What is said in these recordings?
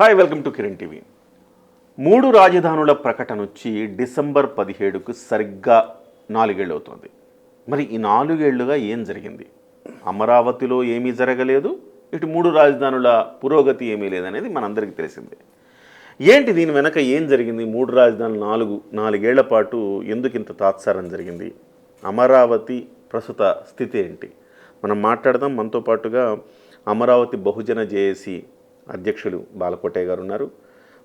Hi welcome to Kiran TV మూడు రాజధానుల ప్రకటన వచ్చి డిసెంబర్ పదిహేడుకు సరిగ్గా నాలుగేళ్ళు అవుతుంది మరి ఈ నాలుగేళ్ళుగా ఏం జరిగింది? అమరావతిలో ఏమీ జరగలేదు ఇటు మూడు రాజధానుల పురోగతి ఏమీ లేదనేది మనందరికీ తెలిసిందే. ఏంటి దీని వెనక ఏం జరిగింది? మూడు రాజధానులు నాలుగు నాలుగేళ్ళ పాటు ఎందుకు ఇంత తాత్సారం జరిగింది? అమరావతి ప్రస్తుత స్థితి ఏంటి? మనం మాట్లాడదాం. మనతో పాటుగా అమరావతి బహుజన జేఏసీ అధ్యక్షులు బాలకోటయ్య గారు ఉన్నారు.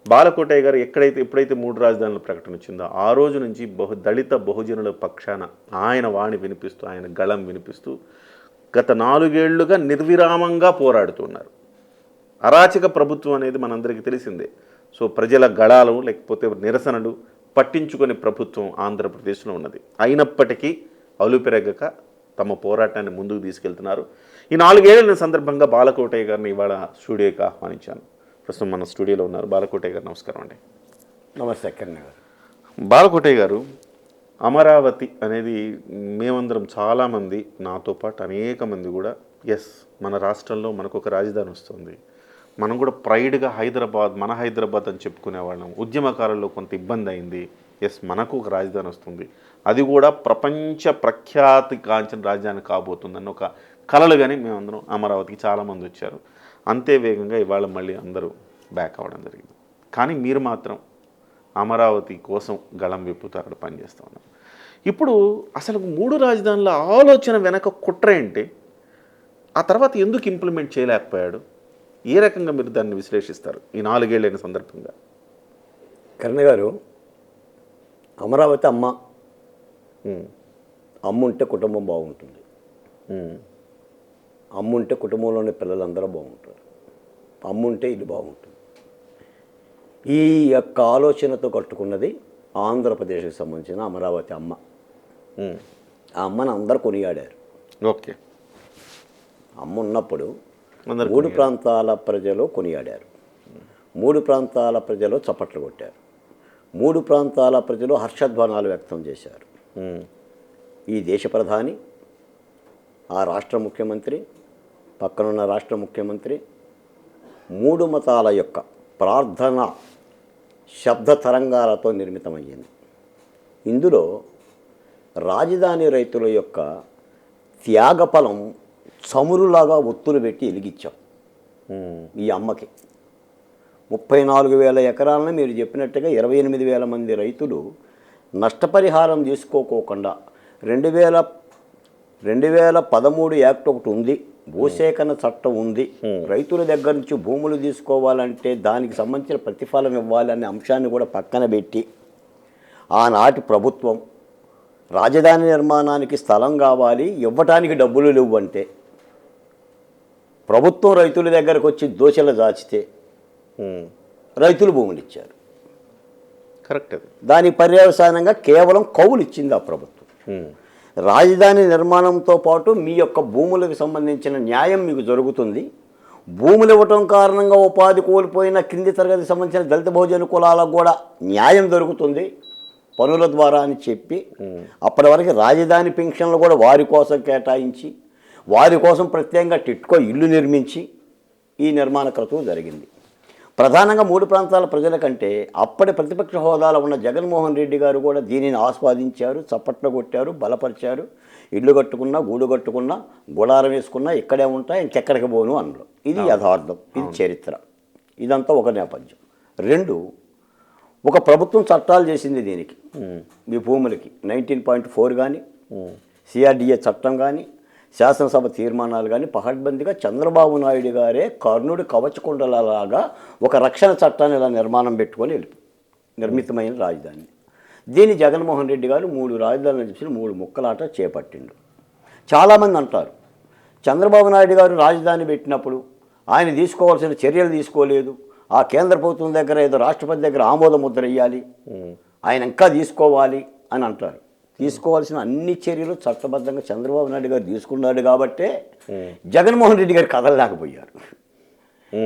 బాలకోటయ్య గారు ఎక్కడైతే ఎప్పుడైతే మూడు రాజధానుల ప్రకటన వచ్చిందో ఆ రోజు నుంచి బహు దళిత బహుజనుల పక్షాన ఆయన వాణి వినిపిస్తూ ఆయన గళం వినిపిస్తూ గత నాలుగేళ్ళుగా నిర్విరామంగా పోరాడుతున్నారు అరాచక ప్రభుత్వం అనేది మనందరికీ తెలిసిందే. సో ప్రజల గళాలు లేకపోతే నిరసనలు పట్టించుకునే ప్రభుత్వం ఆంధ్రప్రదేశ్లో ఉన్నది. అయినప్పటికీ అలుపెరగక తమ పోరాటాన్ని ముందుకు తీసుకెళ్తున్నారు. ఈ నాలుగేళ్ళ సందర్భంగా బాలకోటయ్య గారిని ఇవాళ స్టూడియోకి ఆహ్వానించాను. ప్రస్తుతం మన స్టూడియోలో ఉన్నారు. బాలకోటయ్య గారు నమస్కారం అండి. నమస్తే కిరణ్ గారు బాలకోటయ్య గారు అమరావతి అనేది మేమందరం చాలామంది నాతో పాటు అనేక మంది కూడా ఎస్ మన రాష్ట్రంలో మనకు ఒక రాజధాని వస్తుంది. మనం కూడా ప్రైడ్గా హైదరాబాద్ మన హైదరాబాద్ అని చెప్పుకునేవాళ్ళం ఉద్యమకాలంలో కొంత ఇబ్బంది అయింది. ఎస్ మనకు ఒక రాజధాని వస్తుంది. అది కూడా ప్రపంచ ప్రఖ్యాతి కాంచిన రాజధాని కాబోతుందని ఒక కలలు కానీ మేమందరం అమరావతికి చాలామంది వచ్చారు. అంతే వేగంగా ఇవాళ మళ్ళీ అందరూ బ్యాక్ అవ్వడం జరిగింది. కానీ మీరు మాత్రం అమరావతి కోసం గళం విప్పుతూ అక్కడ పనిచేస్తూ ఉన్నారు. ఇప్పుడు అసలు మూడు రాజధానుల ఆలోచన వెనక కుట్ర ఏంటి? ఆ తర్వాత ఎందుకు ఇంప్లిమెంట్ చేయలేకపోయాడు? ఏ రకంగా మీరు దాన్ని విశ్లేషిస్తారు? ఈ నాలుగేళ్ళైన సందర్భంగా. కిరణ్ గారు అమరావతి అమ్మ. ఉమ్, అమ్మ ఉంటే కుటుంబం బాగుంటుంది. ఉమ్, అమ్మ ఉంటే కుటుంబంలోని పిల్లలందరూ బాగుంటారు. అమ్మ ఉంటే ఇల్లు బాగుంటుంది. ఈ యొక్క ఆలోచనతో కట్టుకున్నది ఆంధ్రప్రదేశ్కి సంబంధించిన అమరావతి అమ్మ. ఆ అమ్మను అందరు కొనియాడారు. ఓకే. అమ్మ ఉన్నప్పుడు మూడు ప్రాంతాల ప్రజలు కొనియాడారు. మూడు ప్రాంతాల ప్రజలు చప్పట్లు కొట్టారు. మూడు ప్రాంతాల ప్రజలు హర్షధ్వానాలు వ్యక్తం చేశారు. ఈ దేశ ప్రధాని ఆ రాష్ట్ర ముఖ్యమంత్రి పక్కనున్న రాష్ట్ర ముఖ్యమంత్రి మూడు మతాల యొక్క ప్రార్థన శబ్ద తరంగాలతో నిర్మితమయ్యింది. ఇందులో రాజధాని రైతుల యొక్క త్యాగఫలం చమురులాగా ఒత్తులు పెట్టి ఎలిగించాం ఈ అమ్మకి. ముప్పై నాలుగు వేల ఎకరాలను మీరు చెప్పినట్టుగా ఇరవై ఎనిమిది వేల మంది రైతులు నష్టపరిహారం తీసుకోకోకుండా రెండు వేల రెండు వేల పదమూడు యాక్ట్ ఒకటి ఉంది. భూసేకరణ చట్టం ఉంది. రైతుల దగ్గర నుంచి భూములు తీసుకోవాలంటే దానికి సంబంధించిన ప్రతిఫలం ఇవ్వాలనే అంశాన్ని కూడా పక్కన పెట్టి ఆనాటి ప్రభుత్వం రాజధాని నిర్మాణానికి స్థలం కావాలి ఇవ్వటానికి డబ్బులు లేవు అంటే ప్రభుత్వం రైతుల దగ్గరకు వచ్చి దోశలు దాచితే. రైతులు భూములు ఇచ్చారు. కరెక్ట్ అది. దాని పర్యవసానంగా కేవలం కౌలు ఇచ్చింది ఆ ప్రభుత్వం. రాజధాని నిర్మాణంతో పాటు మీ యొక్క భూములకు సంబంధించిన న్యాయం మీకు జరుగుతుంది. భూములు ఇవ్వటం కారణంగా ఉపాధి కోల్పోయిన కింది తరగతి సంబంధించిన దళిత బహుజన కులాలకు కూడా న్యాయం దొరుకుతుంది పనుల ద్వారా అని చెప్పి అప్పటి వరకు రాజధాని పెన్షన్లు కూడా వారి కోసం కేటాయించి వారి కోసం ప్రత్యేకంగా టిట్కో ఇల్లు నిర్మించి ఈ నిర్మాణ క్రతువు జరిగింది. ప్రధానంగా మూడు ప్రాంతాల ప్రజల కంటే అప్పటి ప్రతిపక్ష హోదాలో ఉన్న జగన్మోహన్ రెడ్డి గారు కూడా దీనిని ఆస్వాదించారు చప్పట్లు కొట్టారు బలపరిచారు. ఇల్లు కట్టుకున్నా గూడు కట్టుకున్నా గుడారం వేసుకున్నా ఇక్కడే ఉంటా ఇంకెక్కడికి పోను అన్నారు. ఇది యథార్థం. ఇది చరిత్ర. ఇదంతా ఒక నేపథ్యం. రెండు ఒక ప్రభుత్వం చట్టాలు చేసింది దీనికి. మీ భూములకి. నైన్టీన్ పాయింట్ ఫోర్ కానీ సిఆర్డిఏ చట్టం కానీ శాసనసభ తీర్మానాలు కానీ పహడ్బందీగా చంద్రబాబు నాయుడు గారే కర్ణుడి కవచకుండలలాగా ఒక రక్షణ చట్టాన్ని ఇలా నిర్మాణం పెట్టుకొని నిర్మితమైన రాజధాని. దీన్ని జగన్మోహన్ రెడ్డి గారు మూడు రాజధానులు చెప్పి మూడు ముక్కలాట చేపట్టిండు. చాలామంది అంటారు చంద్రబాబు నాయుడు గారు రాజధాని పెట్టినప్పుడు ఆయన తీసుకోవాల్సిన చర్యలు తీసుకోలేదు. ఆ కేంద్ర ప్రభుత్వం దగ్గర ఏదో రాష్ట్రపతి దగ్గర ఆమోద ముద్ర వేయాలి ఆయన ఇంకా తీసుకోవాలి అని అంటారు. తీసుకోవాల్సిన అన్ని చర్యలు చట్టబద్ధంగా చంద్రబాబు నాయుడు గారు తీసుకున్నాడు కాబట్టే జగన్మోహన్ రెడ్డి గారు కదలలేకపోయారు.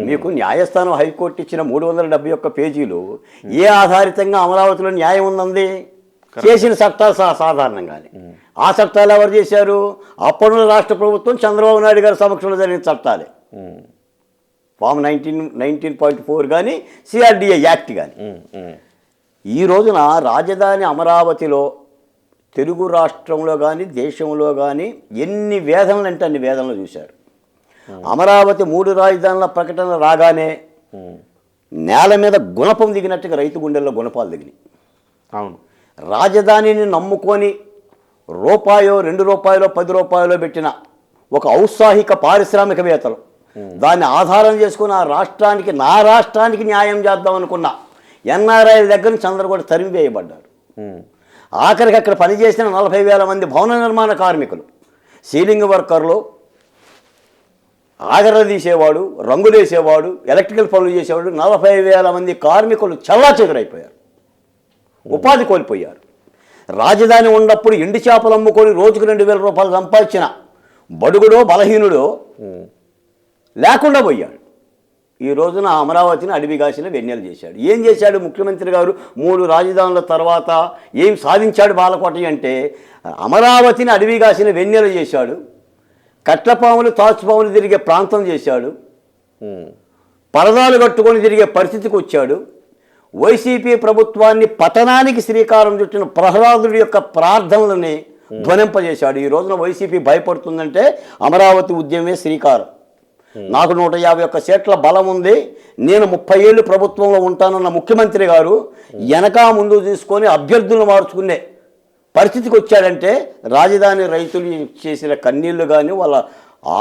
మీకు న్యాయస్థానం హైకోర్టు ఇచ్చిన మూడు వందల డెబ్బై ఒక్క పేజీలు ఏ ఆధారితంగా అమరావతిలో న్యాయం ఉందండి? చేసిన చట్టాలు సాధారణంగానే. ఆ చట్టాలు ఎవరు చేశారు? అప్పుడున్న రాష్ట్ర ప్రభుత్వం చంద్రబాబు నాయుడు గారి సమక్షంలో జరిగిన చట్టాలే. Form nineteen nineteen point four కానీ సిఆర్డిఏ యాక్ట్ కానీ. ఈ రోజున రాజధాని అమరావతిలో తెలుగు రాష్ట్రంలో కానీ దేశంలో కానీ ఎన్ని వేదనలు అంటే అన్ని వేదనలు చూశారు. అమరావతి మూడు రాజధానుల ప్రకటన రాగానే. నేల మీద గుణపం దిగినట్టుగా రైతు గుండెల్లో గుణపాలు దిగినాయి. అవును. రాజధానిని నమ్ముకొని రూపాయో రెండు రూపాయలో పది రూపాయలో పెట్టిన ఒక ఔత్సాహిక పారిశ్రామికవేత్తలు దాన్ని ఆధారం చేసుకుని ఆ రాష్ట్రానికి నా రాష్ట్రానికి న్యాయం చేద్దాం అనుకున్న ఎన్ఆర్ఐ దగ్గర నుంచి అందరూ కూడా తరిమి వేయబడ్డారు ఉమ్, ఆఖరికి అక్కడ పనిచేసిన నలభై వేల మంది భవన నిర్మాణ కార్మికులు. సీలింగ్ వర్కర్లు ఆగర తీసేవాడు రంగులు వేసేవాడు ఎలక్ట్రికల్ పనులు చేసేవాడు నలభై వేల మంది కార్మికులు చల్లా చెదురైపోయారు. ఉపాధి కోల్పోయారు. రాజధాని ఉన్నప్పుడు ఎండి చేపలు అమ్ముకొని రోజుకు రెండు వేల రూపాయలు సంపాదించిన బడుగుడో బలహీనుడో. లేకుండా పోయాడు. ఈ రోజున అమరావతిని అడవిగాసిన వెన్నెలు చేశాడు. ఏం చేశాడు ముఖ్యమంత్రి గారు? మూడు రాజధానుల తర్వాత ఏం సాధించాడు బాలకోట అంటే అమరావతిని అడవిగాసిన వెన్నెలు చేశాడు కట్లపాములు తాచుపాములు తిరిగే ప్రాంతం చేశాడు. పరదాలు కట్టుకొని తిరిగే పరిస్థితికి వచ్చాడు. వైసీపీ ప్రభుత్వాన్ని పతనానికి శ్రీకారం చుట్టిన ప్రహ్లాదుడి యొక్క ప్రార్థనలని ధ్వనింపజేశాడు. ఈ రోజున వైసీపీ భయపడుతుందంటే అమరావతి ఉద్యమే శ్రీకారం. నాకు నూట యాభై ఒక్క సీట్ల బలం ఉంది. నేను ముప్పై ఏళ్ళు ప్రభుత్వంలో ఉంటానన్న ముఖ్యమంత్రి గారు వెనక ముందు తీసుకొని అభ్యర్థులను మార్చుకునే పరిస్థితికి వచ్చాడంటే రాజధాని రైతులు చేసిన కన్నీళ్ళు కానీ వాళ్ళ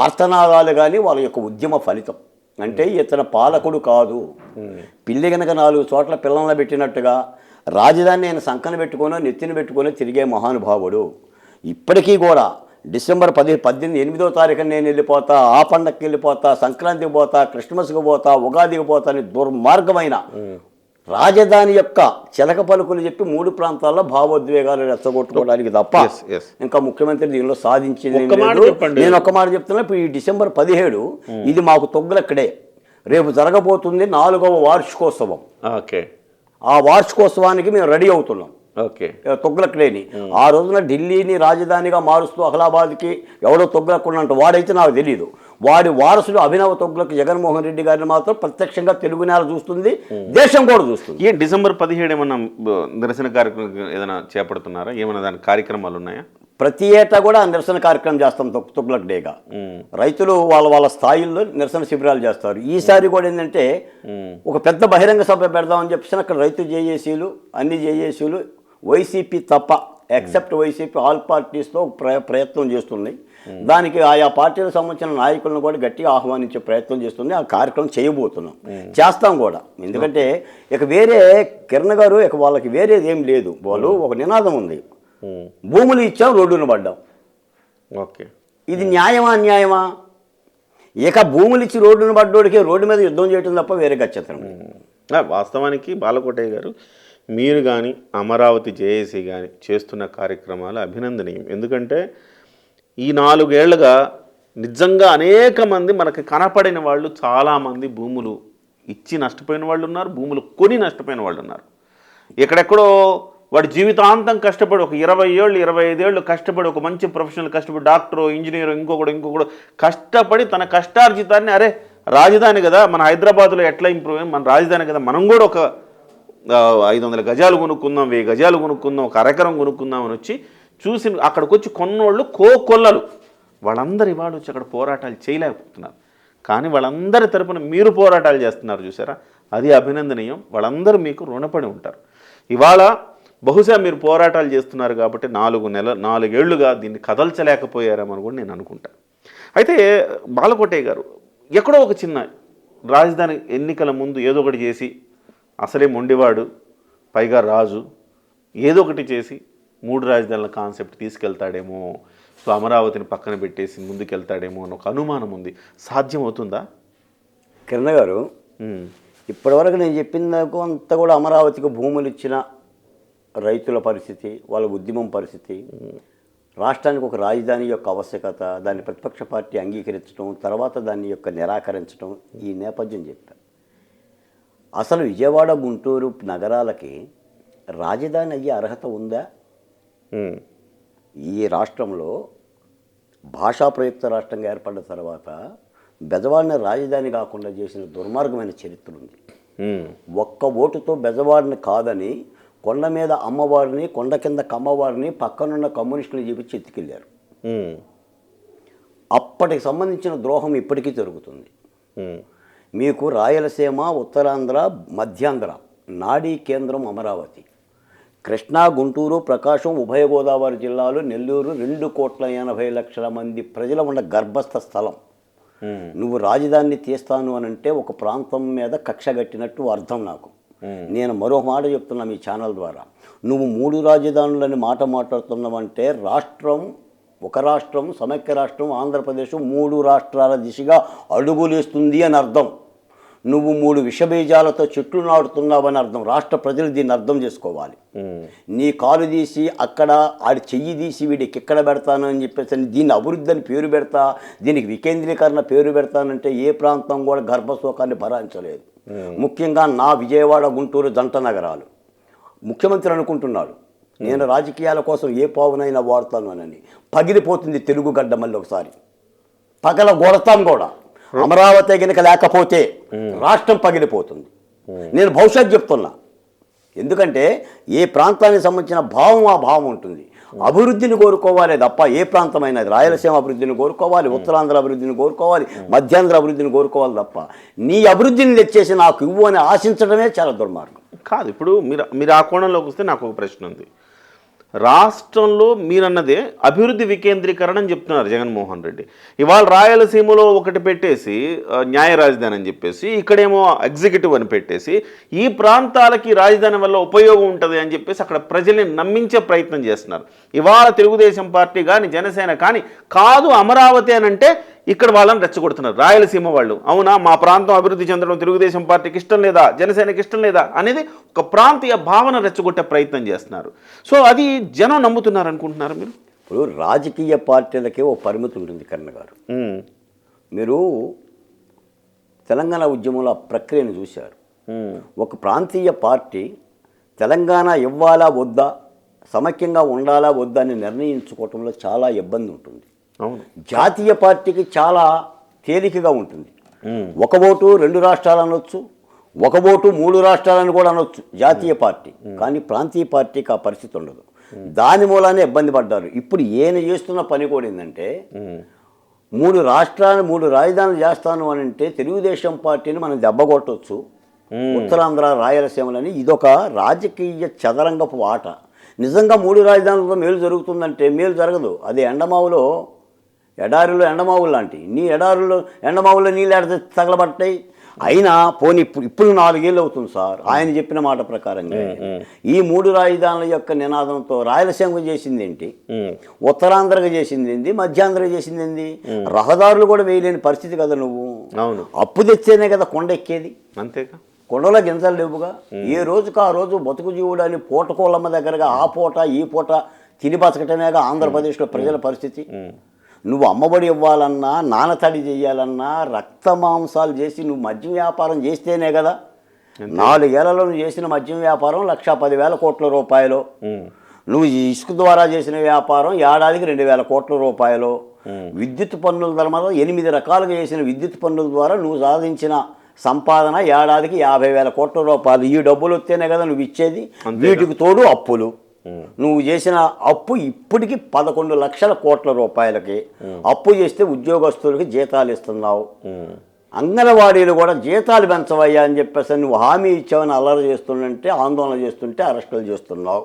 ఆర్తనాదాలు కానీ వాళ్ళ యొక్క ఉద్యమ ఫలితం. అంటే ఇతను పాలకుడు కాదు. పిల్లి గనక నాలుగు చోట్ల పిల్లలను పెట్టినట్టుగా రాజధాని నేను సంకన పెట్టుకొని నెత్తిన పెట్టుకొని తిరిగే మహానుభావుడు. ఇప్పటికీ కూడా డిసెంబర్ పది పద్దెనిమిది ఎనిమిదో తారీఖున నేను వెళ్ళిపోతా ఆ పండగకి వెళ్ళిపోతా సంక్రాంతికి పోతా క్రిస్మస్కి పోతా ఉగాదికి పోతా అని దుర్మార్గమైన రాజధాని యొక్క చిలక పలుకులు చెప్పి మూడు ప్రాంతాల్లో భావోద్వేగాలు రెచ్చగొట్టుకోవడానికి తప్ప. ఇంకా ముఖ్యమంత్రి దీనిలో సాధించింది. నేను ఒక్క మాట చెప్తున్నా ఇప్పుడు ఈ డిసెంబర్ పదిహేడు ఇది మాకు తొగ్గులక్కడే. రేపు జరగబోతుంది నాలుగవ వార్షికోత్సవం. ఓకే. ఆ వార్షికోత్సవానికి మేము రెడీ అవుతున్నాం. ఓకే. తొగ్గులక్కడేని. ఆ రోజున ఢిల్లీని రాజధానిగా మారుస్తూ అహ్లాబాద్కి ఎవడో తొగ్గులక్కున్నంట వాడైతే నాకు తెలియదు వాడి వారసుడు అభినవ తొగ్గులకు జగన్మోహన్ రెడ్డి గారిని మాత్రం ప్రత్యక్షంగా తెలుగు నేల చూస్తుంది దేశం కూడా చూస్తుంది. ఏ డిసెంబర్ పదిహేడు ఏమన్నా నిరసన కార్యక్రమం ఏదైనా చేపడుతున్నారా? ఏమైనా దాని కార్యక్రమాలు ఉన్నాయా? ప్రతి ఏటా కూడా నిరసన కార్యక్రమం చేస్తాం తొక్ తొగ్గులక్ డేగా రైతులు వాళ్ళ వాళ్ళ స్థాయిల్లో నిరసన శిబిరాలు చేస్తారు. ఈసారి కూడా ఏంటంటే ఒక పెద్ద బహిరంగ సభ పెడదామని చెప్పేసి అక్కడ రైతు జేఏసీలు అన్ని జేఏసీలు వైసీపీ తప్ప ఎక్సెప్ట్ వైసీపీ ఆల్ పార్టీస్తో ప్ర ప్రయత్నం చేస్తున్నాయి దానికి ఆయా పార్టీలకు సంబంధించిన నాయకులను కూడా గట్టిగా ఆహ్వానించే ప్రయత్నం చేస్తుంది. ఆ కార్యక్రమం చేయబోతున్నాం. చేస్తాం కూడా. ఎందుకంటే ఇక వేరే కిరణ్ గారు ఇక వాళ్ళకి వేరేది ఏం లేదు. వాళ్ళు ఒక నినాదం ఉంది. భూములు ఇచ్చాం రోడ్డును పడ్డాం. ఓకే. ఇది న్యాయమా అన్యాయమా? ఇక భూములు ఇచ్చి రోడ్డును పడ్డోడికి రోడ్డు మీద యుద్ధం చేయడం తప్ప వేరే. ఆ, వాస్తవానికి బాలకోటయ్య గారు మీరు కానీ అమరావతి జేఏసీ కానీ చేస్తున్న కార్యక్రమాలు అభినందనీయం. ఎందుకంటే ఈ నాలుగేళ్ళుగా నిజంగా అనేక మంది మనకి కనపడిన వాళ్ళు చాలామంది భూములు ఇచ్చి నష్టపోయిన వాళ్ళు ఉన్నారు భూములు కొని నష్టపోయిన వాళ్ళు ఉన్నారు ఎక్కడెక్కడో వాడి జీవితాంతం కష్టపడి ఒక ఇరవై ఏళ్ళు ఇరవై ఐదేళ్ళు కష్టపడి ఒక మంచి ప్రొఫెషనల్ కష్టపడి డాక్టరు ఇంజనీరు ఇంకొకడు ఇంకొకడు కష్టపడి తన కష్టార్జితాన్ని అరే రాజధాని కదా మన హైదరాబాద్లో ఎట్లా ఇంప్రూవ్ మన రాజధాని కదా మనం కూడా ఒక ఐదు వందల గజాలు కొనుక్కుందాం వెయ్యి గజాలు కొనుక్కుందాం ఒక అరెకరం కొనుక్కుందాం అని వచ్చి చూసి అక్కడికి వచ్చి కొన్నోళ్ళు కో కొల్లలు వాళ్ళందరూ వచ్చి అక్కడ పోరాటాలు చేయలేకపోతున్నారు. కానీ వాళ్ళందరి తరపున మీరు పోరాటాలు చేస్తున్నారు చూసారా? అది అభినందనీయం. వాళ్ళందరూ మీకు రుణపడి ఉంటారు. ఇవాళ బహుశా మీరు పోరాటాలు చేస్తున్నారు కాబట్టి నాలుగు నెల నాలుగేళ్ళుగా దీన్ని కదల్చలేకపోయారేమని కూడా నేను అనుకుంటాను అయితే బాలకోటయ్య గారు ఎక్కడో ఒక చిన్న రాజధాని ఎన్నికల ముందు ఏదో ఒకటి చేసి అసలే మొండివాడు పైగా రాజు. ఏదో ఒకటి చేసి మూడు రాజధానుల కాన్సెప్ట్ తీసుకెళ్తాడేమో సో అమరావతిని పక్కన పెట్టేసి ముందుకెళ్తాడేమో అని ఒక అనుమానం ఉంది. సాధ్యం అవుతుందా? కిరణ్ గారు ఇప్పటివరకు నేను చెప్పిన దాకా అంతా కూడా అమరావతికి భూములు ఇచ్చిన రైతుల పరిస్థితి వాళ్ళ ఉద్యమం పరిస్థితి రాష్ట్రానికి ఒక రాజధాని యొక్క ఆవశ్యకత దాన్ని ప్రతిపక్ష పార్టీ అంగీకరించడం తర్వాత దాన్ని యొక్క నిరాకరించడం ఈ నేపథ్యం చెప్పాను అసలు విజయవాడ గుంటూరు నగరాలకి రాజధాని అయ్యే అర్హత ఉందా? ఈ రాష్ట్రంలో భాషా ప్రయుక్త రాష్ట్రంగా ఏర్పడిన తర్వాత బెజవాడిని రాజధాని కాకుండా చేసిన దుర్మార్గమైన చరిత్ర ఉంది. ఒక్క ఓటుతో బెజవాడిని కాదని కొండ మీద అమ్మవారిని కొండ కింద కమ్మవారిని పక్కనున్న కమ్యూనిస్టులు చూపించి ఎత్తుకెళ్ళారు అప్పటికి సంబంధించిన ద్రోహం ఇప్పటికీ జరుగుతుంది. మీకు రాయలసీమ ఉత్తరాంధ్ర మధ్యాంధ్ర నాడీ కేంద్రం అమరావతి. కృష్ణా గుంటూరు ప్రకాశం ఉభయ గోదావరి జిల్లాలు నెల్లూరు రెండు కోట్ల ఎనభై లక్షల మంది ప్రజల ఉన్న గర్భస్థ స్థలం. నువ్వు రాజధానిని తీస్తాను అని అంటే ఒక ప్రాంతం మీద కక్ష కట్టినట్టు అర్థం నాకు. నేను మరో మాట చెప్తున్నా మీ ఛానల్ ద్వారా. నువ్వు మూడు రాజధానులని మాట మాట్లాడుతున్నావంటే రాష్ట్రం ఒక రాష్ట్రం సమైక్య రాష్ట్రం ఆంధ్రప్రదేశ్ మూడు రాష్ట్రాల దిశగా అడుగులేస్తుంది అని అర్థం. నువ్వు మూడు విషబీజాలతో చెట్లు నాటుతున్నావని అర్థం. రాష్ట్ర ప్రజలు దీన్ని అర్థం చేసుకోవాలి. నీ కాలు తీసి అక్కడ ఆడి చెయ్యి తీసి వీడికి ఎక్కడ పెడతాను అని చెప్పేసి అని దీన్ని అభివృద్ధి అని పేరు పెడతా దీనికి వికేంద్రీకరణ పేరు పెడతానంటే ఏ ప్రాంతం కూడా గర్భశోకాన్ని భరించలేదు. ముఖ్యంగా నా విజయవాడ గుంటూరు జంట నగరాలు. ముఖ్యమంత్రి అనుకుంటున్నాడు నేను రాజకీయాల కోసం ఏ పావునైనా వాడతాను అని పగిలిపోతుంది తెలుగు గడ్డ మళ్ళీ ఒకసారి. పగల కొడతాం కూడా. అమరావతి గనుక లేకపోతే రాష్ట్రం పగిలిపోతుంది. నేను భవిష్యత్ చెప్తున్నా. ఎందుకంటే ఏ ప్రాంతానికి సంబంధించిన భావం ఆ భావం ఉంటుంది. అభివృద్ధిని కోరుకోవాలి తప్ప ఏ ప్రాంతమైనా రాయలసీమ అభివృద్ధిని కోరుకోవాలి ఉత్తరాంధ్ర అభివృద్ధిని కోరుకోవాలి మధ్యాంధ్ర అభివృద్ధిని కోరుకోవాలి తప్ప నీ అభివృద్ధిని తెచ్చేసి నాకు ఇవ్వు అని ఆశించడమే చాలా దుర్మార్గం. కాదు ఇప్పుడు మీరు మీరు ఆ కోణంలోకి వస్తే నాకు ఒక ప్రశ్న ఉంది. రాష్ట్రంలో మీరన్నదే అభివృద్ధి వికేంద్రీకరణ అని చెప్తున్నారు జగన్మోహన్ రెడ్డి. ఇవాళ రాయలసీమలో ఒకటి పెట్టేసి న్యాయ రాజధాని అని చెప్పేసి ఇక్కడేమో ఎగ్జిక్యూటివ్ అని పెట్టేసి ఈ ప్రాంతాలకి రాజధాని వల్ల ఉపయోగం ఉంటుంది అని చెప్పేసి అక్కడ ప్రజల్ని నమ్మించే ప్రయత్నం చేస్తున్నారు. ఇవాళ తెలుగుదేశం పార్టీ కానీ జనసేన కానీ కాదు అమరావతి అని అంటే ఇక్కడ వాళ్ళని రెచ్చగొడుతున్నారు. రాయలసీమ వాళ్ళు. అవునా? మా ప్రాంతం అభివృద్ధి చెందడం తెలుగుదేశం పార్టీకి ఇష్టం లేదా? జనసేనకి ఇష్టం లేదా? అనేది ఒక ప్రాంతీయ భావన రెచ్చగొట్టే ప్రయత్నం చేస్తున్నారు. సో అది జనం నమ్ముతున్నారు అనుకుంటున్నారు మీరు? ఇప్పుడు రాజకీయ పార్టీలకే ఓ పరిమితి ఉంటుంది కర్ణ గారు. మీరు తెలంగాణ ఉద్యమంలో ఆ ప్రక్రియను చూశారు. ఒక ప్రాంతీయ పార్టీ తెలంగాణ ఇవ్వాలా వద్దా? సమైక్యంగా ఉండాలా వద్దా అని నిర్ణయించుకోవటంలో చాలా ఇబ్బంది ఉంటుంది. జాతీయ పార్టీకి చాలా తేలికగా ఉంటుంది. ఒక ఓటు రెండు రాష్ట్రాలు అనొచ్చు ఒక ఓటు మూడు రాష్ట్రాలను కూడా అనొచ్చు జాతీయ పార్టీ. కానీ ప్రాంతీయ పార్టీకి ఆ పరిస్థితి ఉండదు. దాని మూలానే ఇబ్బంది పడ్డారు. ఇప్పుడు ఈయన చేస్తున్న పని కూడా ఏంటంటే మూడు రాష్ట్రాలు మూడు రాజధానులు చేస్తాను అని అంటే తెలుగుదేశం పార్టీని మనం దెబ్బకొట్టవచ్చు ఉత్తరాంధ్ర రాయలసీమలని ఇదొక రాజకీయ చదరంగపు ఆట. నిజంగా మూడు రాజధానులతో మేలు జరుగుతుందంటే మేలు జరగదు. అది ఎండమావులో ఎడారిలో ఎండమావులు లాంటి నీ ఎడారిలో ఎండమావులో నీళ్ళు ఎడ తగలబట్టాయి అయినా పోనీ ఇప్పుడు ఇప్పుడు నాలుగేళ్ళు అవుతుంది సార్. ఆయన చెప్పిన మాట ప్రకారంగా ఈ మూడు రాజధానుల యొక్క నినాదంతో రాయలసీమకు చేసింది ఏంటి? ఉత్తరాంధ్రకు చేసింది ఏంది? మధ్యాంధ్రకు చేసింది ఏంది? రహదారులు కూడా వేయలేని పరిస్థితి కదా నువ్వు. అవును. అప్పు తెచ్చేనే కదా కొండ ఎక్కేది అంతేగా? కొండలో గింజలు లేవుగా. ఏ రోజుకు ఆ రోజు బతుకు జీవుడని పూటకోళ్ళమ్మ దగ్గరగా ఆ పూట ఈ పూట తిని బతకటమేగా ఆంధ్రప్రదేశ్లో ప్రజల పరిస్థితి? నువ్వు అమ్మబడి ఇవ్వాలన్నా నానతడి చేయాలన్నా రక్త మాంసాలు చేసి నువ్వు మద్యం వ్యాపారం చేస్తేనే కదా. నాలుగేళ్ళలో నువ్వు చేసిన మద్యం వ్యాపారం లక్ష పదివేల కోట్ల రూపాయలు. నువ్వు ఈ ఇసుక ద్వారా చేసిన వ్యాపారం ఏడాదికి రెండు వేల కోట్ల రూపాయలు. విద్యుత్ పన్నుల ద్వారా ఎనిమిది రకాలుగా చేసిన విద్యుత్ పన్నుల ద్వారా నువ్వు సాధించిన సంపాదన ఏడాదికి యాభై వేల కోట్ల రూపాయలు. ఈ డబ్బులు వస్తేనే కదా నువ్వు ఇచ్చేది. వీటికి తోడు అప్పులు. నువ్వు చేసిన అప్పు ఇప్పటికి పదకొండు లక్షల కోట్ల రూపాయలకి. అప్పు చేస్తే ఉద్యోగస్తులకి జీతాలు ఇస్తున్నావు. అంగన్వాడీలు కూడా జీతాలు పెంచవయ్యా అని చెప్పేసి నువ్వు హామీ ఇచ్చావని అల్లరి చేస్తుంటే ఆందోళన చేస్తుంటే అరెస్టులు చేస్తున్నావు.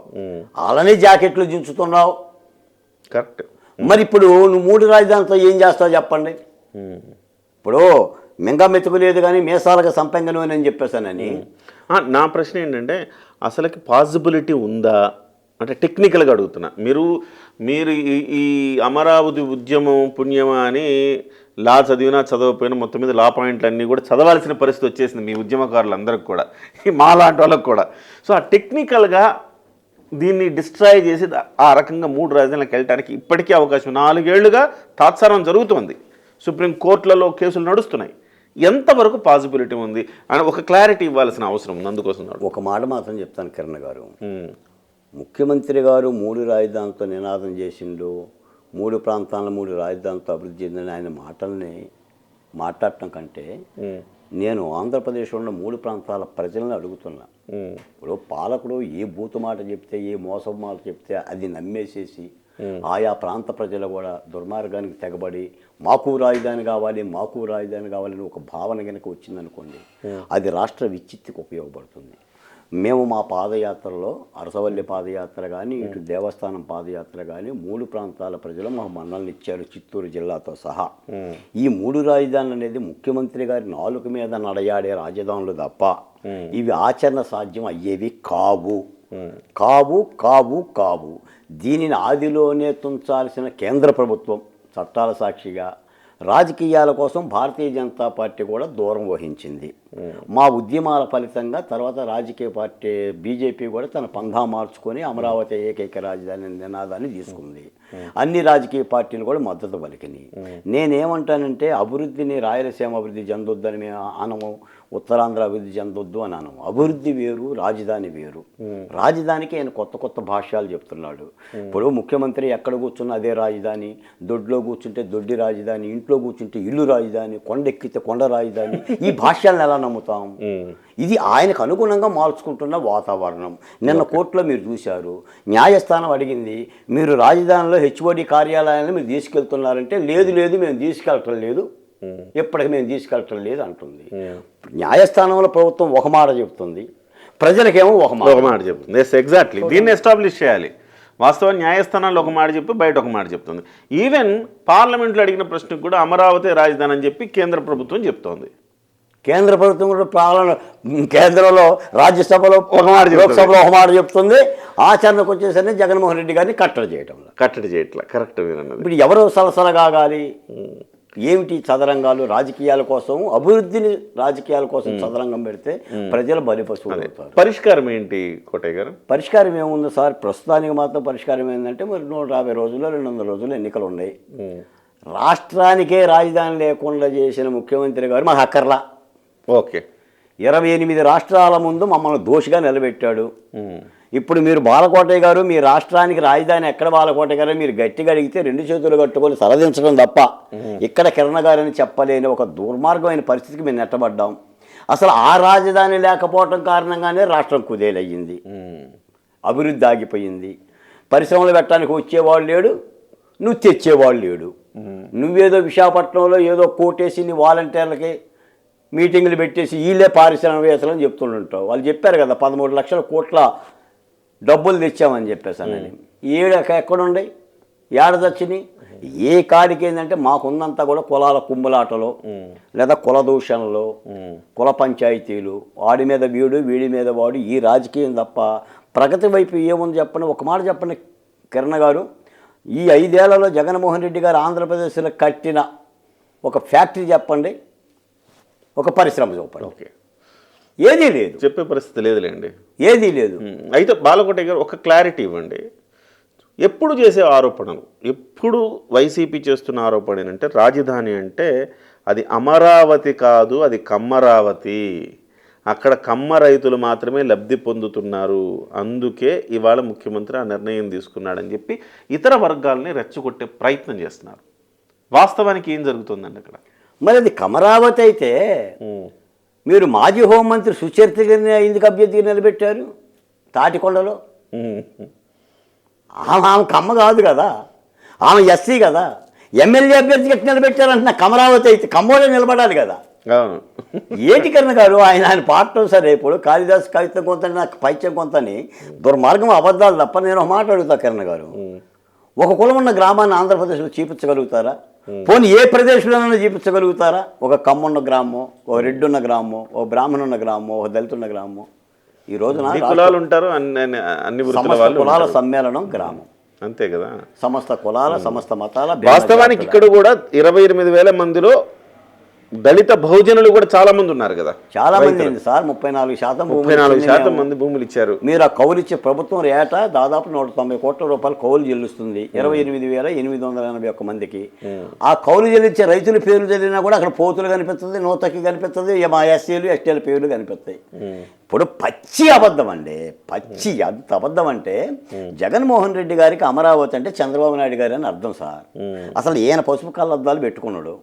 అలానే జాకెట్లు దించుతున్నావు కరెక్ట్. మరి ఇప్పుడు నువ్వు మూడు రాజధానితో ఏం చేస్తావు చెప్పండి. ఇప్పుడు మింగ మెతుకు లేదు కానీ మీసాలకు సంపెంగ నూనె అని చెప్పేసానని. నా ప్రశ్న ఏంటంటే అసలుకి పాసిబిలిటీ ఉందా? అంటే టెక్నికల్గా అడుగుతున్నా. మీరు మీరు ఈ ఈ అమరావతి ఉద్యమం పుణ్యమా అని లా చదివినా చదవకపోయినా మొత్తం మీద లా పాయింట్లు అన్నీ కూడా చదవాల్సిన పరిస్థితి వచ్చేసింది మీ ఉద్యమకారులందరికీ కూడా. ఈ మా లాంటి వాళ్ళకి కూడా. సో ఆ టెక్నికల్గా దీన్ని డిస్ట్రాయ్ చేసి ఆ రకంగా మూడు రాజధానులకు వెళ్ళడానికి ఇప్పటికీ అవకాశం. నాలుగేళ్ళుగా తాత్సారం జరుగుతోంది. సుప్రీం కోర్టులలో కేసులు నడుస్తున్నాయి. ఎంతవరకు పాసిబిలిటీ ఉంది? అని ఒక క్లారిటీ ఇవ్వాల్సిన అవసరం ఉంది. అందుకోసం. ఒక మాట మాత్రం చెప్తాను కిరణ్ గారు. ముఖ్యమంత్రి గారు మూడు రాజధానులతో నినాదం చేసిండు. మూడు ప్రాంతాలను మూడు రాజధానులతో అభివృద్ధి చెందిన ఆయన మాటల్ని మాట్లాడటం కంటే నేను ఆంధ్రప్రదేశ్లో ఉన్న మూడు ప్రాంతాల ప్రజలను అడుగుతున్నా. ఇప్పుడు పాలకుడు ఏ బూతు మాట చెప్తే ఏ మోసం మాట చెప్తే అది నమ్మేసేసి ఆయా ప్రాంత ప్రజలు కూడా దుర్మార్గానికి తెగబడి మాకు రాజధాని కావాలి మాకు రాజధాని కావాలని ఒక భావన కనుక వచ్చిందనుకోండి అది రాష్ట్ర విచ్చిత్తికి ఉపయోగపడుతుంది. మేము మా పాదయాత్రలో అరసవల్లి పాదయాత్ర కానీ ఇటు దేవస్థానం పాదయాత్ర కానీ మూడు ప్రాంతాల ప్రజలు మాకు మన్నల్ని ఇచ్చారు చిత్తూరు జిల్లాతో సహా. ఈ మూడు రాజధానులు అనేది ముఖ్యమంత్రి గారి నాలుక మీద నడయాడే రాజధానులు తప్ప ఇవి ఆచరణ సాధ్యం అయ్యేవి కావు. కావు కావు కావు. దీనిని ఆదిలోనే తుంచాల్సిన కేంద్ర ప్రభుత్వం చట్టాల సాక్షిగా రాజకీయాల కోసం భారతీయ జనతా పార్టీ కూడా దూరం వహించింది. మా ఉద్యమాల ఫలితంగా తర్వాత రాజకీయ పార్టీ బీజేపీ కూడా తన పంధా మార్చుకొని అమరావతి ఏకైక రాజధాని నినాదాన్ని తీసుకుంది. అన్ని రాజకీయ పార్టీలు కూడా మద్దతు పలికినాయి. నేనేమంటానంటే అభివృద్ధిని రాయలసీమ అభివృద్ధి చెందొద్దని మేము అనము ఉత్తరాంధ్ర అభివృద్ధి చెందొద్దు అని అనము అభివృద్ధి వేరు రాజధాని వేరు. రాజధానికి ఆయన కొత్త కొత్త భాష్యాలు చెప్తున్నాడు. ఇప్పుడు ముఖ్యమంత్రి ఎక్కడ కూర్చున్నా అదే రాజధాని దొడ్లో కూర్చుంటే దొడ్డి రాజధాని ఇంట్లో కూర్చుంటే ఇల్లు రాజధాని కొండ ఎక్కితే కొండ రాజధాని ఈ భాష్యాలను ఎలా నమ్ముతాం? ఇది ఆయనకు అనుగుణంగా మార్చుకుంటున్న వాతావరణం. నిన్న కోర్టులో మీరు చూశారు న్యాయస్థానం అడిగింది మీరు రాజధానిలో హెచ్ఓడి కార్యాలయాన్ని మీరు తీసుకెళ్తున్నారంటే లేదు లేదు మేము తీసుకెళ్ళటం లేదు ఎప్పటికి మేము తీసుకెళ్ళటం లేదు అంటుంది. న్యాయస్థానంలో ప్రభుత్వం ఒక మాట చెప్తుంది ప్రజలకేమో ఒక మాట. ఒక మాట చెప్తుంది ఎస్ ఎగ్జాక్ట్లీ దీన్ని ఎస్టాబ్లిష్ చేయాలి. వాస్తవం న్యాయస్థానాల్లో ఒక మాట చెప్పి బయట ఒక మాట చెప్తుంది. ఈవెన్ పార్లమెంట్లో అడిగిన ప్రశ్నకు కూడా అమరావతి రాజధాని అని చెప్పి కేంద్ర ప్రభుత్వం చెప్తోంది. కేంద్ర ప్రభుత్వం కూడా పాలన కేంద్రంలో రాజ్యసభలో ఒక మాట చెప్తుంది. లోక్సభలో ఒక మాట చెప్తుంది. ఆచరణకు వచ్చేసరికి జగన్మోహన్ రెడ్డి గారిని కట్టడి చేయటంలో కట్టడి చేయట్లా. కరెక్ట్ మీరు ఇప్పుడు ఎవరు సలసలగాగాలి? ఏమిటి చదరంగాలు? రాజకీయాల కోసం అభివృద్ధిని రాజకీయాల కోసం చదరంగం పెడితే ప్రజలు బలిపశువులు అవుతారు. పరిష్కారం ఏంటి కోటయ్య గారు? పరిష్కారం ఏముంది సార్? ప్రస్తుతానికి మాత్రం పరిష్కారం ఏంటంటే మరి నూట యాభై రోజుల్లో రెండు వందల రోజులు ఎన్నికలు ఉన్నాయి. రాష్ట్రానికే రాజధాని లేకుండా చేసిన ముఖ్యమంత్రి గారు మాకు అక్కర్లా ఓకే. ఇరవై ఎనిమిది రాష్ట్రాల ముందు మమ్మల్ని దోషిగా నిలబెట్టాడు. ఇప్పుడు మీరు బాలకోటయ్య గారు మీ రాష్ట్రానికి రాజధాని ఎక్కడ బాలకోటయ్య గారు మీరు గట్టిగా అడిగితే రెండు చేతులు కట్టుకొని సలదించడం తప్ప ఇక్కడ కిరణ్ గారని చెప్పలేని ఒక దుర్మార్గమైన పరిస్థితికి మేము నెట్టబడ్డాం. అసలు ఆ రాజధాని లేకపోవటం కారణంగానే రాష్ట్రం కుదేలయ్యింది. అభివృద్ధి ఆగిపోయింది. పరిశ్రమలు పెట్టడానికి వచ్చేవాడు లేడు నువ్వు తెచ్చేవాడు లేడు. నువ్వేదో విశాఖపట్నంలో ఏదో కోటేసి నీ వాలంటీర్లకి మీటింగులు పెట్టేసి వీళ్ళే పారిశ్రామికవేత్తలు అని చెప్తుంటావు వాళ్ళు చెప్పారు కదా పదమూడు లక్షల కోట్ల డబ్బులు తెచ్చామని చెప్పేసానని ఏడ ఎక్కడుండే ఏడ తెచ్చినాయి ఏ కాడికి ఏంటంటే మాకున్నంతా కూడా కులాల కుమ్ములాటలో లేదా కుల దూషణలో కుల పంచాయతీలు వాడి మీద వీడు వీడి మీద వాడు ఈ రాజకీయం తప్ప ప్రగతి వైపు ఏముంది చెప్పండి ఒక మాట చెప్పండి కిరణ్ గారు ఈ ఐదేళ్ళలో జగన్మోహన్ రెడ్డి గారు ఆంధ్రప్రదేశ్లో కట్టిన ఒక ఫ్యాక్టరీ చెప్పండి ఒక పరిశ్రమ చూపండి. ఓకే. ఏదీ లేదు. చెప్పే పరిస్థితి లేదులేండి. ఏదీ లేదు. అయితే బాలకోటయ్య గారు ఒక క్లారిటీ ఇవ్వండి. ఎప్పుడు చేసే ఆరోపణలు? ఎప్పుడు వైసీపీ చేస్తున్న ఆరోపణ ఏంటంటే రాజధాని అంటే అది అమరావతి కాదు అది కమ్మరావతి. అక్కడ కమ్మ రైతులు మాత్రమే లబ్ధి పొందుతున్నారు. అందుకే ఇవాళ ముఖ్యమంత్రి ఆ నిర్ణయం తీసుకున్నాడని చెప్పి ఇతర వర్గాల్ని రెచ్చగొట్టే ప్రయత్నం చేస్తున్నారు. వాస్తవానికి ఏం జరుగుతుందండి అక్కడ? మరి అది కమరావతి అయితే మీరు మాజీ హోంమంత్రి సుచరిత గారిని ఎందుకు అభ్యర్థిగా నిలబెట్టారు? తాటికొండలో? ఆమె ఆమె కమ్మ కాదు కదా. ఆమె ఎస్సీ కదా. ఎమ్మెల్యే అభ్యర్థిగా నిలబెట్టారంటున్న కమరావతి అయితే కమ్మోడే నిలబడాలి కదా. అవును. ఏటి కిరణ్ గారు ఆయన ఆయన పాడటం సరే ఇప్పుడు కాళిదాస్ కవిత కొంత నాకు పైత్యం కొంతని దుర్మార్గం అబద్ధాలు తప్ప నేను ఒక మాట అడుగుతా కిరణ్ గారు. ఒక కులం ఉన్న గ్రామాన్ని ఆంధ్రప్రదేశ్లో చూపించగలుగుతారా? పోనీ ఏ ప్రదేశంలోనైనా చూపించగలుగుతారా ఒక కమ్మున్న గ్రామం ఒక రెడ్డి ఉన్న గ్రామం ఒక బ్రాహ్మణ ఉన్న గ్రామం ఒక దళిత ఉన్న గ్రామం ఈ రోజున కులాలు ఉంటారు అన్ని కులాల. సమ్మేళనం గ్రామం. అంతే కదా. సమస్త కులాల సమస్త మతాల వాస్తవానికి ఇక్కడ కూడా ఇరవై ఎనిమిది వేల మందిలో దళిత బహుజనులు కూడా చాలా మంది ఉన్నారు కదా. చాలా మంది సార్ ముప్పై నాలుగు శాతం ముప్పై నాలుగు శాతం. మంది భూములు ఇచ్చారు. మీరు ఆ కౌలు ఇచ్చే ప్రభుత్వం ఏటా దాదాపు నూట తొంభై కోట్ల రూపాయలు కౌలు చెల్లిస్తుంది. ఇరవై ఎనిమిది వేల ఎనిమిది వందల ఎనభై ఒక్క మందికి. ఆ కౌలు చెల్లించే రైతుల పేర్లు చదివినా కూడా అక్కడ పోతులు కనిపిస్తుంది నూతకి కనిపిస్తుంది మా ఎస్సీలు ఎస్టీల పేర్లు కనిపిస్తాయి. ఇప్పుడు పచ్చి అబద్ధం అండి. పచ్చి ఎంత అబద్ధం అంటే జగన్మోహన్ రెడ్డి గారికి అమరావతి అంటే చంద్రబాబు నాయుడు గారు అని అర్థం సార్. అసలు ఈయన పసుపు కళ్ళద్దాలు పెట్టుకున్నాడు.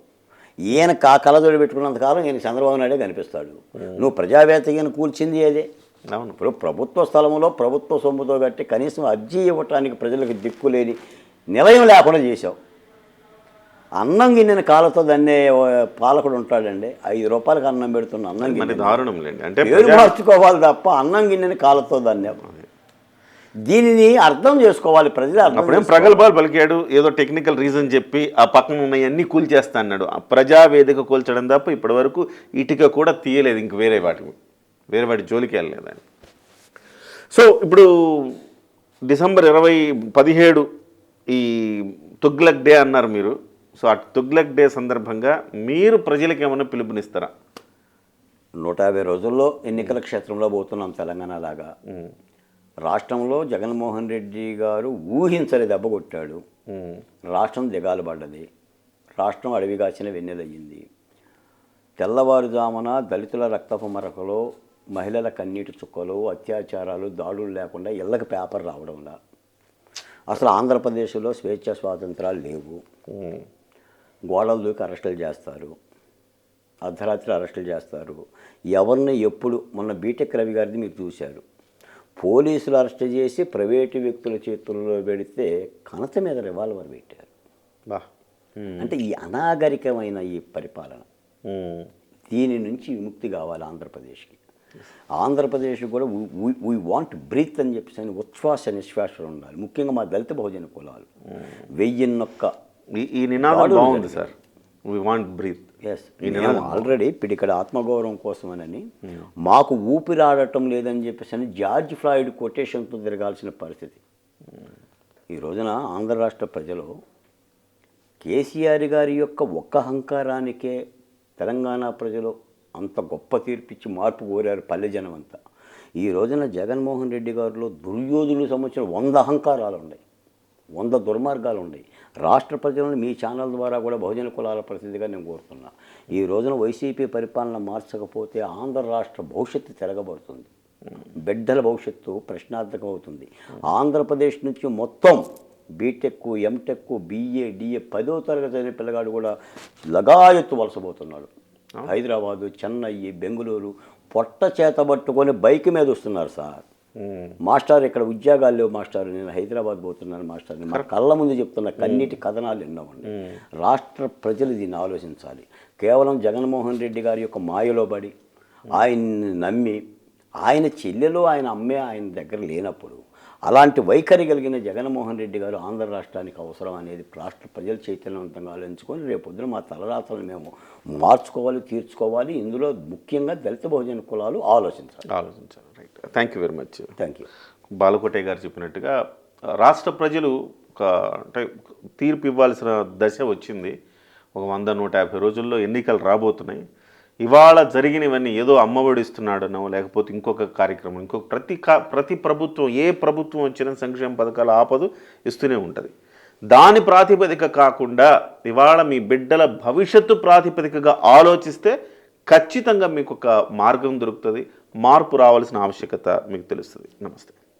ఈయన కా కళ్ళజోడు పెట్టుకున్నంత కాలం ఈయన చంద్రబాబు నాయుడే కనిపిస్తాడు. నువ్వు ప్రజావేత్త ఈయన కూల్చింది అదే అవును. ఇప్పుడు ప్రభుత్వ స్థలంలో ప్రభుత్వ సొమ్ముతో కట్టి కనీసం అర్జీ ఇవ్వటానికి ప్రజలకు దిక్కు లేని నిలయం లేకుండా చేశావు. అన్నం గిన్నెన కాళ్ళతో దాన్నే పాలకుడు ఉంటాడండి. ఐదు రూపాయలకు అన్నం పెడుతున్న అన్నం గిన్నె దారుణం లేండి. అంటే మార్చుకోవాలి తప్ప అన్నం గిన్నెని కాళ్ళతో దాన్ని. దీనిని అర్థం చేసుకోవాలి ప్రజలు అప్పుడేం. ప్రగల్భాలు పలికాడు ఏదో టెక్నికల్ రీజన్ చెప్పి ఆ పక్కన ఉన్నవన్నీ కూల్చేస్తా అన్నాడు. ఆ ప్రజా వేదిక కూల్చడం తప్ప ఇప్పటి వరకు ఇటుక కూడా తీయలేదు ఇంక వేరే వాటికి వేరే వాటి జోలికి వెళ్ళలేదని సో ఇప్పుడు డిసెంబర్ ఇరవై పదిహేడు ఈ తుగ్లక్ డే అన్నారు మీరు. సో ఆ తుగ్లక్ డే సందర్భంగా మీరు ప్రజలకు ఏమైనా పిలుపునిస్తారా? నూట యాభై రోజుల్లో ఎన్నికల క్షేత్రంలో పోతున్నాం తెలంగాణ లాగా. రాష్ట్రంలో జగన్మోహన్ రెడ్డి గారు ఊహించని దెబ్బ కొట్టాడు. రాష్ట్రం దిగాలు పడ్డది. రాష్ట్రం అడవిగాచిన వెన్నెలయ్యింది. తెల్లవారుజామున దళితుల రక్తపు మరకలో మహిళల కన్నీటి చుక్కలు అత్యాచారాలు దాడులు లేకుండా ఇళ్ళకి పేపర్ రావడంలా. అసలు ఆంధ్రప్రదేశ్లో స్వేచ్ఛ స్వాతంత్రాలు లేవు. గోడలు దూకి అరెస్టులు చేస్తారు. అర్ధరాత్రి అరెస్టులు చేస్తారు. ఎవరిని ఎప్పుడు? మొన్న బీటెక్ రవి గారిది మీరు చూశారు. పోలీసులు అరెస్ట్ చేసి ప్రైవేటు వ్యక్తుల చేతుల్లో పెడితే కనత మీద రివాల్వర్ పెట్టారు. అంటే ఈ అనాగరికమైన ఈ పరిపాలన. దీని నుంచి విముక్తి కావాలి ఆంధ్రప్రదేశ్కి. ఆంధ్రప్రదేశ్ కూడా వీ వాంట్ బ్రీత్ అని చెప్పేసి అని ఉచ్ఛ్వాస నిశ్వాసలు ఉండాలి. ముఖ్యంగా మా దళిత బహుజన కులాలు. వెయ్యిన్నొక్క ఈ- నినాదం బాగుంది sir. We want breath yes మేము ఆల్రెడీ ఇప్పుడు ఇక్కడ ఆత్మగౌరవం కోసమనని మాకు ఊపిరాడటం లేదని చెప్పేసి అని జార్జ్ ఫ్లాయిడ్ కొటేషన్తో తిరగాల్సిన పరిస్థితి. ఈ రోజున ఆంధ్ర రాష్ట్ర ప్రజలు కేసీఆర్ గారి యొక్క ఒక్క అహంకారానికే తెలంగాణ ప్రజలు అంత గొప్ప తీర్పిచ్చి మార్పు కోరారు పల్లె జనం అంతా ఈ రోజున జగన్మోహన్ రెడ్డి గారిలో దుర్యోధులు సంబంధించిన వంద అహంకారాలు ఉన్నాయి వంద దుర్మార్గాలు ఉన్నాయి రాష్ట్ర ప్రజలను మీ ఛానల్ ద్వారా కూడా బహుజన కులాల పరిస్థితిగా నేను కోరుతున్నా. ఈ రోజున వైసీపీ పరిపాలన మార్చకపోతే ఆంధ్ర రాష్ట్ర భవిష్యత్తు తిరగబడుతుంది. బిడ్డల భవిష్యత్తు ప్రశ్నార్థకం అవుతుంది ఆంధ్రప్రదేశ్ నుంచి మొత్తం బీటెక్ ఎంటెక్ బీఏ డిఏ పదో తరగతి చదివే పిల్లగాడు కూడా లగాయత్తు వలసపోతున్నాడు. హైదరాబాదు చెన్నై బెంగళూరు పొట్ట చేత పట్టుకొని బైక్ మీద వస్తున్నారు సార్. మాస్టర్ ఇక్కడ ఉద్యోగాలు లేవు మాస్టర్ నేను హైదరాబాద్ పోతున్నాను మాస్టర్. మా కళ్ళ ముందు చెప్తున్న కన్నీటి కథనాలు ఎన్నో ఉన్నాయి రాష్ట్ర ప్రజలు దీన్ని ఆలోచించాలి. కేవలం జగన్మోహన్ రెడ్డి గారి యొక్క మాయలో పడి ఆయన్ని నమ్మి ఆయన చెల్లెలు ఆయన అమ్మే ఆయన దగ్గర లేనప్పుడు అలాంటి వైఖరి కలిగిన జగన్మోహన్ రెడ్డి గారు ఆంధ్ర రాష్ట్రానికి అవసరం అనేది రాష్ట్ర ప్రజలు చైతన్యవంతంగా ఆలోచించుకొని రేపొద్దున మా తలరాతలను మేము మార్చుకోవాలి తీర్చుకోవాలి. ఇందులో ముఖ్యంగా దళిత బహుజన కులాలు ఆలోచించాలి. ఆలోచించాలి. Thank you very much thank you Balakote గారు చెప్పినట్టుగా రాష్ట్ర ప్రజలు ఒక అంటే తీర్పు ఇవ్వాల్సిన దశ వచ్చింది. ఒక వంద నూట యాభై రోజుల్లో ఎన్నికలు రాబోతున్నాయి. ఇవాళ జరిగినవన్నీ ఏదో అమ్మఒడి ఇస్తున్నాడనో లేకపోతే ఇంకొక కార్యక్రమం ఇంకొక ప్రతి కా ప్రతి ప్రభుత్వం ఏ ప్రభుత్వం వచ్చినా సంక్షేమ పథకాలు ఆపదు ఇస్తూనే ఉంటుంది. దాని ప్రాతిపదిక కాకుండా ఇవాళ మీ బిడ్డల భవిష్యత్తు ప్రాతిపదికగా ఆలోచిస్తే ఖచ్చితంగా మీకు ఒక మార్గం దొరుకుతుంది. మార్పు రావాల్సిన ఆవశ్యకత మీకు తెలుస్తుంది. నమస్తే.